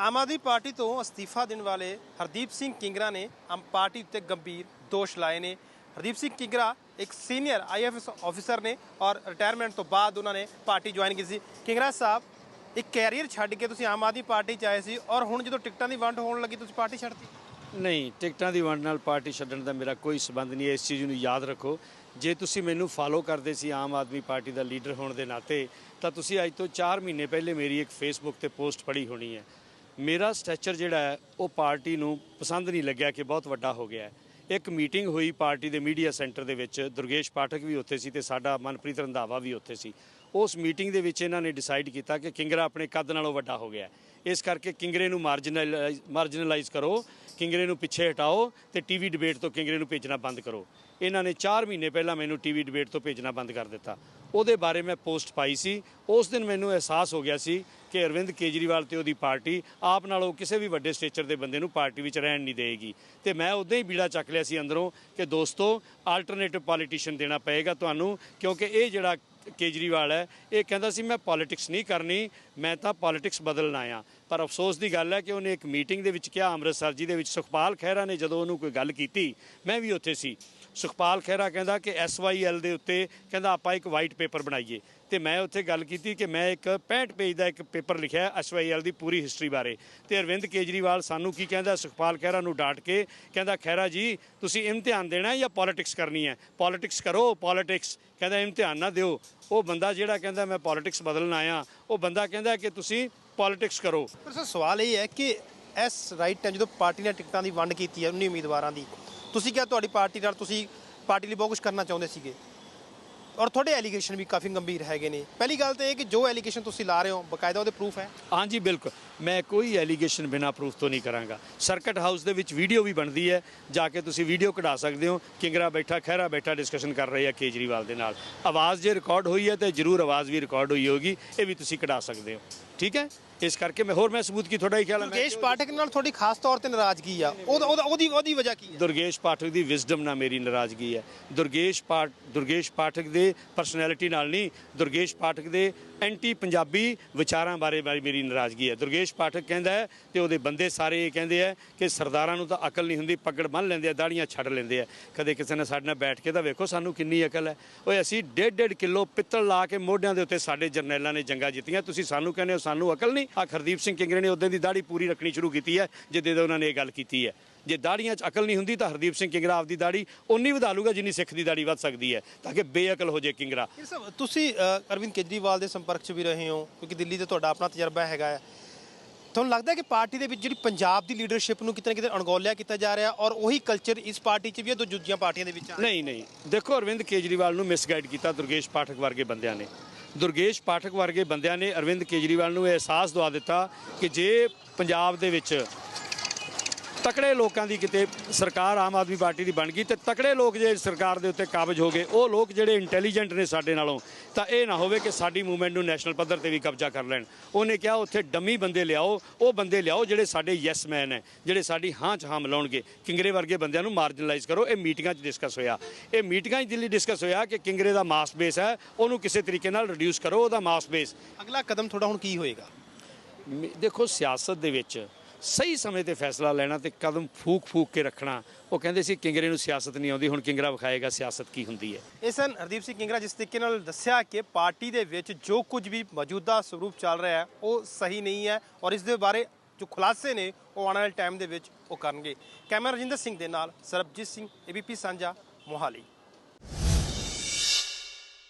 Aam Aadmi party ਤੋਂ ਅਸਤੀਫਾ ਦੇਣ ਵਾਲੇ ਹਰਦੀਪ ਸਿੰਘ ਕਿੰਗਰਾ ਨੇ ਆਮ ਪਾਰਟੀ ਉੱਤੇ ਗੰਭੀਰ ਦੋਸ਼ ਲਾਏ ਨੇ। ਹਰਦੀਪ ਸਿੰਘ ਕਿੰਗਰਾ ਇੱਕ ਸੀਨੀਅਰ ਆਈਐਫਐਸ ਆਫੀਸਰ ਨੇ ਔਰ ਰਿਟਾਇਰਮੈਂਟ ਤੋਂ ਬਾਅਦ ਉਹਨਾਂ ਨੇ ਪਾਰਟੀ ਜੁਆਇਨ ਕੀਤੀ ਸੀ। ਕਿੰਗਰਾ ਸਾਹਿਬ, ਇੱਕ ਕੈਰੀਅਰ ਛੱਡ ਕੇ ਤੁਸੀਂ ਆਮ ਆਦਮੀ ਪਾਰਟੀ ਚ ਆਏ ਸੀ ਔਰ ਹੁਣ ਜਦੋਂ ਟਿਕਟਾਂ ਦੀ ਵੰਡ ਹੋਣ ਲੱਗੀ, ਤੁਸੀਂ ਪਾਰਟੀ ਛੱਡਤੀ? ਨਹੀਂ, ਟਿਕਟਾਂ ਦੀ ਵੰਡ ਨਾਲ ਪਾਰਟੀ ਛੱਡਣ ਦਾ ਮੇਰਾ ਕੋਈ ਸਬੰਧ ਨਹੀਂ ਹੈ ਇਸ ਚੀਜ਼ ਨੂੰ ਯਾਦ ਰੱਖੋ। ਜੇ ਤੁਸੀਂ ਮੈਨੂੰ ਫਾਲੋ ਕਰਦੇ ਸੀ ਆਮ ਆਦਮੀ ਪਾਰਟੀ ਦਾ ਲੀਡਰ ਹੋਣ ਦੇ ਨਾਤੇ, ਤਾਂ ਤੁਸੀਂ ਅੱਜ ਤੋਂ 4 ਮਹੀਨੇ ਪਹਿਲੇ ਮੇਰੀ ਇੱਕ ਫੇਸਬੁੱਕ ਤੇ ਪੋਸਟ ਪੜ੍ਹੀ ਹੋਣੀ ਹੈ। ਮੇਰਾ ਸਟੈਚਰ ਜਿਹੜਾ ਹੈ, ਉਹ ਪਾਰਟੀ ਨੂੰ ਪਸੰਦ ਨਹੀਂ ਲੱਗਿਆ ਕਿ ਬਹੁਤ ਵੱਡਾ ਹੋ ਗਿਆ ਹੈ। ਇੱਕ ਮੀਟਿੰਗ ਹੋਈ ਪਾਰਟੀ ਦੇ ਮੀਡੀਆ ਸੈਂਟਰ ਦੇ ਵਿੱਚ, ਦੁਰਗੇਸ਼ ਪਾਠਕ ਵੀ ਉੱਥੇ ਸੀ ਤੇ ਸਾਡਾ ਮਨਪ੍ਰੀਤ ਰੰਧਾਵਾ ਵੀ ਉੱਥੇ ਸੀ। ਉਸ ਮੀਟਿੰਗ ਦੇ ਵਿੱਚ ਇਹਨਾਂ ਨੇ ਡਿਸਾਈਡ ਕੀਤਾ ਕਿ ਕਿੰਗਰਾ ਆਪਣੇ ਕੱਦ ਨਾਲੋਂ ਵੱਡਾ ਹੋ ਗਿਆ ਇਸ ਕਰਕੇ ਕਿੰਗਰੇ ਨੂੰ ਮਾਰਜਨਲਾਈਜ਼ ਮਾਰਜਨਲਾਈਜ਼ ਕਰੋ ਕਿੰਗਰੇ ਨੂੰ ਪਿੱਛੇ ਹਟਾਓ ਤੇ ਟੀਵੀ ਡਿਬੇਟ ਤੋਂ ਕਿੰਗਰੇ ਨੂੰ ਭੇਜਣਾ ਬੰਦ ਕਰੋ। ਇਹਨਾਂ ਨੇ 4 ਮਹੀਨੇ ਪਹਿਲਾਂ ਮੈਨੂੰ ਟੀਵੀ ਡਿਬੇਟ ਤੋਂ ਭੇਜਣਾ ਬੰਦ ਕਰ ਦਿੱਤਾ। ਉਹਦੇ ਬਾਰੇ ਮੈਂ ਪੋਸਟ ਪਾਈ ਸੀ। ਉਸ ਦਿਨ ਮੈਨੂੰ ਅਹਿਸਾਸ ਹੋ ਗਿਆ ਸੀ ਕਿ ਅਰਵਿੰਦ ਕੇਜਰੀਵਾਲ ਤੇ ਉਹਦੀ ਪਾਰਟੀ ਆਪ ਨਾਲੋਂ ਕਿਸੇ ਵੀ ਵੱਡੇ ਸਟੇਚਰ ਦੇ ਬੰਦੇ ਨੂੰ ਪਾਰਟੀ ਵਿੱਚ ਰਹਿਣ ਨਹੀਂ ਦੇਗੀ ਤੇ ਮੈਂ ਉਦੋਂ ਹੀ ਬੀੜਾ ਚੱਕ ਲਿਆ ਸੀ ਅੰਦਰੋਂ ਕਿ ਦੋਸਤੋ ਆਲਟਰਨੇਟਿਵ ਪੋਲੀਟੀਸ਼ੀਅਨ ਦੇਣਾ ਪਏਗਾ ਤੁਹਾਨੂੰ ਕਿਉਂਕਿ ਇਹ ਜਿਹੜਾ ਕੇਜਰੀਵਾਲ ਹੈ, ਇਹ ਕਹਿੰਦਾ ਸੀ, ਮੈਂ ਪੋਲਿਟਿਕਸ ਨਹੀਂ ਕਰਨੀ, ਮੈਂ ਤਾਂ ਪੋਲਿਟਿਕਸ ਬਦਲਣਾ ਆਇਆ। ਪਰ ਅਫਸੋਸ ਦੀ ਗੱਲ ਹੈ ਕਿ ਉਹਨੇ ਇੱਕ ਮੀਟਿੰਗ ਦੇ ਵਿੱਚ ਕਿਹਾ, ਅੰਮ੍ਰਿਤਸਰ ਜੀ ਦੇ ਵਿੱਚ ਸੁਖਪਾਲ ਖਹਿਰਾ ਨੇ ਜਦੋਂ ਉਹਨੂੰ ਕੋਈ ਗੱਲ ਕੀਤੀ, ਮੈਂ ਵੀ ਉੱਥੇ ਸੀ। ਸੁਖਪਾਲ ਖਹਿਰਾ ਕਹਿੰਦਾ ਕਿ ਐਸਵਾਈਐਲ ਦੇ ਉੱਤੇ ਕਹਿੰਦਾ ਆਪਾਂ ਇੱਕ ਵਾਈਟ ਪੇਪਰ ਬਣਾਈਏ। ਤੇ ਮੈਂ ਉੱਥੇ ਗੱਲ ਕੀਤੀ ਕਿ ਮੈਂ ਇੱਕ 65 ਪੇਜ ਦਾ ਇੱਕ ਪੇਪਰ ਲਿਖਿਆ ਐਸਵਾਈਐਲ ਦੀ ਪੂਰੀ ਹਿਸਟਰੀ ਬਾਰੇ। ਤੇ ਅਰਵਿੰਦ ਕੇਜਰੀਵਾਲ ਸਾਨੂੰ ਕੀ ਕਹਿੰਦਾ, ਸੁਖਪਾਲ ਖਹਿਰਾ ਨੂੰ ਡਾਂਟ ਕੇ ਕਹਿੰਦਾ, ਖਹਿਰਾ ਜੀ, ਤੁਸੀਂ ਇਮਤਿਹਾਨ ਦੇਣਾ ਜਾਂ ਪੋਲਿਟਿਕਸ ਕਰਨੀ ਹੈ? ਪੋਲਿਟਿਕਸ ਕਰੋ ਪੋਲਿਟਿਕਸ ਕਹਿੰਦਾ, ਇਮਤਿਹਾਨ ਨਾ ਦਿਓ। ਉਹ ਬੰਦਾ ਜਿਹੜਾ ਕਹਿੰਦਾ, ਮੈਂ ਪੋਲਿਟਿਕਸ ਬਦਲਣ ਆਇਆ ਉਹ ਬੰਦਾ ਕਹਿੰਦਾ ਕਿ ਤੁਸੀਂ ਪੋਲਿਟਿਕਸ ਕਰੋ। ਪਰ ਸਵਾਲ ਇਹ ਹੈ ਕਿ ਇਸ ਰਾਈਟ ਟਾਈਮ ਜਦੋਂ ਪਾਰਟੀ ਨੇ ਟਿਕਟਾਂ ਦੀ ਵੰਡ ਕੀਤੀ ਹੈ 19 ਉਮੀਦਵਾਰਾਂ ਦੀ ਤੁਸੀਂ ਕਿਹਾ ਤੁਹਾਡੀ ਪਾਰਟੀ ਨਾਲ ਤੁਸੀਂ ਪਾਰਟੀ ਲਈ ਬਹੁਤ ਕੁਝ ਕਰਨਾ ਚਾਹੁੰਦੇ ਸੀਗੇ। ਔਰ ਤੁਹਾਡੇ ਐਲੀਗੇਸ਼ਨ ਵੀ ਕਾਫੀ ਗੰਭੀਰ ਹੈਗੇ ਨੇ। ਪਹਿਲੀ ਗੱਲ ਤਾਂ ਇਹ ਕਿ ਜੋ ਐਲੀਗੇਸ਼ਨ ਤੁਸੀਂ ਲਾ ਰਹੇ ਹੋ, ਬਕਾਇਦਾ ਉਹਦੇ ਪ੍ਰੂਫ ਹੈ? ਹਾਂਜੀ, ਬਿਲਕੁਲ। ਮੈਂ ਕੋਈ ਐਲੀਗੇਸ਼ਨ ਬਿਨਾ ਪ੍ਰੂਫ ਤੋਂ ਨਹੀਂ ਕਰਾਂਗਾ। ਸਰਕਟ ਹਾਊਸ ਦੇ ਵਿੱਚ ਵੀਡੀਓ ਵੀ ਬਣਦੀ ਹੈ। ਜਾ ਕੇ ਤੁਸੀਂ ਵੀਡੀਓ ਕਢਾ ਸਕਦੇ ਹੋ। ਕਿੰਗਰਾ ਬੈਠਾ, ਖਹਿਰਾ ਬੈਠਾ ਡਿਸਕਸ਼ਨ ਕਰ ਰਹੇ ਆ ਕੇਜਰੀਵਾਲ ਦੇ ਨਾਲ। ਆਵਾਜ਼ ਜੇ ਰਿਕਾਰਡ ਹੋਈ ਹੈ ਤੇ ਜ਼ਰੂਰ ਆਵਾਜ਼ ਵੀ ਰਿਕਾਰਡ ਹੋਈ ਹੋਗੀ ਇਹ ਵੀ ਤੁਸੀਂ ਕਢਾ ਸਕਦੇ ਹੋ। ਠੀਕ ਹੈ? ਇਸ ਕਰਕੇ ਮੈਂ ਹੋਰ ਮੈਂ ਸਬੂਤ ਕੀ ਤੁਹਾਡਾ ਹੀ ਖਿਆਲ ਹੈ? ਦੁਰਗੇਸ਼ ਪਾਠਕ ਨਾਲ ਤੁਹਾਡੀ ਖਾਸ ਤੌਰ ਤੇ ਨਾਰਾਜ਼ਗੀ ਆ। ਉਹਦੀ ਉਹਦੀ ਵਜ੍ਹਾ ਕੀ ਹੈ? ਦੁਰਗੇਸ਼ ਪਾਠਕ ਦੀ ਵਿਜ਼ਡਮ ਨਾਲ ਮੇਰੀ ਨਾਰਾਜ਼ਗੀ ਹੈ। ਦੁਰਗੇਸ਼ ਪਾਠ ਦੁਰਗੇਸ਼ ਪਾਠਕ ਦੇ ਪਰਸਨੈਲਿਟੀ ਨਾਲ ਨਹੀਂ ਦੁਰਗੇਸ਼ ਪਾਠਕ ਦੇ ਐਂਟੀ ਪੰਜਾਬੀ ਵਿਚਾਰਾਂ ਬਾਰੇ ਬਾਰੇ ਮੇਰੀ ਨਾਰਾਜ਼ਗੀ ਹੈ। ਦੁਰਗੇਸ਼ ਪਾਠਕ ਕਹਿੰਦਾ ਹੈ ਤੇ ਉਹਦੇ ਬੰਦੇ ਸਾਰੇ ਇਹ ਕਹਿੰਦੇ ਆ ਕਿ ਸਰਦਾਰਾਂ ਨੂੰ ਤਾਂ ਅਕਲ ਨਹੀਂ ਹੁੰਦੀ, ਪੱਗੜ ਬੰਨ ਲੈਂਦੇ ਆ, ਦਾੜੀਆਂ ਛੱਡ ਲੈਂਦੇ ਆ। ਕਦੇ ਕਿਸੇ ਨੇ ਸਾਡੇ ਨਾਲ ਬੈਠ ਕੇ ਤਾਂ ਵੇਖੋ ਸਾਨੂੰ ਕਿੰਨੀ ਅਕਲ ਹੈ। ਓਏ ਅਸੀਂ ਡੇਢ ਡੇਢ ਕਿਲੋ ਪਿੱਤਲ ਲਾ ਕੇ ਮੋਢਿਆਂ ਦੇ ਉੱਤੇ ਸਾਡੇ ਜਰਨੈਲਾਂ ਨੇ ਜੰਗਾਂ ਜਿੱਤੀਆਂ। ਤੁਸੀਂ ਸਾਨੂੰ ਕਹਿੰਦੇ ਹੋ ਸਾਨੂੰ ਅਕਲ ਨਹੀਂ। ਆ ਖਰਦੀਪ ਸਿੰਘ ਕਿੰਗਰੇ ਨੇ ਉਦੋਂ ਦੀ ਦਾੜੀ ਪੂਰੀ ਰੱਖਣੀ ਸ਼ੁਰੂ ਕੀਤੀ ਹੈ, ਜਿੱਦੇ ਦਾ ਉਹਨਾਂ ਨੇ ਇਹ ਗੱਲ ਕੀਤੀ ਹੈ। ਜੇ ਦਾੜੀਆਂ 'ਚ ਅਕਲ ਨਹੀਂ ਹੁੰਦੀ ਤਾਂ ਹਰਦੀਪ ਸਿੰਘ ਕਿੰਗਰਾ ਆਪਦੀ ਦਾੜੀ ਉਨੀ ਵਧਾ ਲੂਗਾ ਜਿੰਨੀ ਸਿੱਖ ਦੀ ਦਾੜੀ ਵੱਧ ਸਕਦੀ ਹੈ ਤਾਂ ਕਿ ਬੇਅਕਲ ਹੋ ਜੇ ਕਿੰਗਰਾ। ਤੁਸੀਂ ਅਰਵਿੰਦ ਕੇਜਰੀਵਾਲ ਦੇ ਸੰਪਰਕ 'ਚ ਵੀ ਰਹੇ ਹੋ ਕਿਉਂਕਿ ਦਿੱਲੀ ਤੇ ਤੁਹਾਡਾ ਆਪਣਾ ਤਜਰਬਾ ਹੈਗਾ ਹੈ ਤੁਹਾਨੂੰ ਲੱਗਦਾ ਕਿ ਪਾਰਟੀ ਦੇ ਵਿੱਚ ਜਿਹੜੀ ਪੰਜਾਬ ਦੀ ਲੀਡਰਸ਼ਿਪ ਨੂੰ ਕਿਤੇ ਨਾ ਕਿਤੇ ਅਣਗੌਲਿਆ ਕੀਤਾ ਜਾ ਰਿਹਾ ਔਰ ਉਹੀ ਕਲਚਰ ਇਸ ਪਾਰਟੀ 'ਚ ਵੀ ਹੈ ਦੋ ਦੂਜੀਆਂ ਪਾਰਟੀਆਂ ਦੇ ਵਿੱਚ ਆ ਨਹੀਂ ਨਹੀਂ। ਦੇਖੋ ਅਰਵਿੰਦ ਕੇਜਰੀਵਾਲ ਨੂੰ ਮਿਸਗਾਈਡ ਕੀਤਾ ਦੁਰਗੇਸ਼ ਪਾਠਕ ਵਰਗੇ ਬੰਦਿਆਂ ਨੇ। ਦੁਰਗੇਸ਼ ਪਾਠਕ ਵਰਗੇ ਬੰਦਿਆਂ ਨੇ ਅਰਵਿੰਦ ਕੇਜਰੀਵਾਲ ਨੂੰ ਇਹ ਅਹਿਸਾਸ ਦਵਾ ਦਿੱਤਾ ਕਿ ਜੇ ਪੰਜਾਬ ਦੇ ਵਿੱਚ ਤਕੜੇ ਲੋਕਾਂ ਦੀ ਕਿਤੇ ਸਰਕਾਰ ਆਮ ਆਦਮੀ ਪਾਰਟੀ ਦੀ ਬਣ ਗਈ ਤੇ ਤਕੜੇ ਲੋਕ ਜੇ ਸਰਕਾਰ ਦੇ ਉੱਤੇ ਕਾਬਜ ਹੋ ਗਏ ਉਹ ਲੋਕ ਜਿਹੜੇ ਇੰਟੈਲੀਜੈਂਟ ਨੇ ਸਾਡੇ ਨਾਲੋਂ ਤਾਂ ਇਹ ਨਾ ਹੋਵੇ ਕਿ ਸਾਡੀ ਮੂਵਮੈਂਟ ਨੂੰ ਨੈਸ਼ਨਲ ਪੱਧਰ ਤੇ ਵੀ ਕਬਜ਼ਾ ਕਰ ਲੈਣ। ਉਹਨੇ ਕਿਹਾ ਉੱਥੇ ਡੰਮੀ ਬੰਦੇ ਲਿਆਓ ਉਹ ਬੰਦੇ ਲਿਆਓ ਜਿਹੜੇ ਸਾਡੇ ਯੈਸ ਮੈਨ ਹੈ ਜਿਹੜੇ ਸਾਡੀ ਹਾਂ ਚ ਹਾਂ ਮਿਲਾਉਣਗੇ। ਕਿੰਗਰੇ ਵਰਗੇ ਬੰਦਿਆਂ ਨੂੰ ਮਾਰਜਨਲਾਈਜ਼ ਕਰੋ। ਇਹ ਮੀਟਿੰਗਾਂ 'ਚ ਡਿਸਕਸ ਹੋਇਆ। ਇਹ ਮੀਟਿੰਗਾਂ 'ਚ ਦਿੱਲੀ ਡਿਸਕਸ ਹੋਇਆ ਕਿ ਕਿੰਗਰੇ ਦਾ ਮਾਸ ਬੇਸ ਹੈ ਉਹਨੂੰ ਕਿਸੇ ਤਰੀਕੇ ਨਾਲ ਰਿਡਿਊਸ ਕਰੋ ਉਹਦਾ ਮਾਸ ਬੇਸ ਅਗਲਾ ਕਦਮ ਤੁਹਾਡਾ ਹੁਣ ਕੀ ਹੋਏਗਾ? ਦੇਖੋ ਸਿਆਸਤ ਦੇ ਵਿੱਚ ਸਹੀ ਸਮੇਂ ਤੇ ਫੈਸਲਾ ਲੈਣਾ ਤੇ ਕਦਮ ਫੂਕ ਫੂਕ ਕੇ ਰੱਖਣਾ। ਉਹ ਕਹਿੰਦੇ ਸੀ, ਕਿੰਗਰੇ ਨੂੰ ਸਿਆਸਤ ਨਹੀਂ ਆਉਂਦੀ, ਹੁਣ ਕਿੰਗਰਾ ਵਿਖਾਏਗਾ ਸਿਆਸਤ ਕੀ ਹੁੰਦੀ ਹੈ। ਇਹ ਸਨ ਹਰਦੀਪ ਸਿੰਘ ਕਿੰਗਰਾ, ਜਿਸ ਤਰੀਕੇ ਨਾਲ ਦੱਸਿਆ ਕਿ ਪਾਰਟੀ ਦੇ ਵਿੱਚ ਜੋ ਕੁਝ ਵੀ ਮੌਜੂਦਾ ਸਰੂਪ ਚੱਲ ਰਿਹਾ ਹੈ, ਉਹ ਸਹੀ ਨਹੀਂ ਹੈ ਔਰ ਇਸ ਦੇ ਬਾਰੇ ਜੋ ਖੁਲਾਸੇ ਨੇ, ਉਹ ਆਉਣ ਵਾਲੇ ਟਾਈਮ ਦੇ ਵਿੱਚ ਉਹ ਕਰਨਗੇ। ਕੈਮਰਾ ਰਜਿੰਦਰ ਸਿੰਘ ਦੇ ਨਾਲ ਸਰਬਜੀਤ ਸਿੰਘ ਏਬੀਪੀ ਸਾਂਝਾ ਮੋਹਾਲੀ।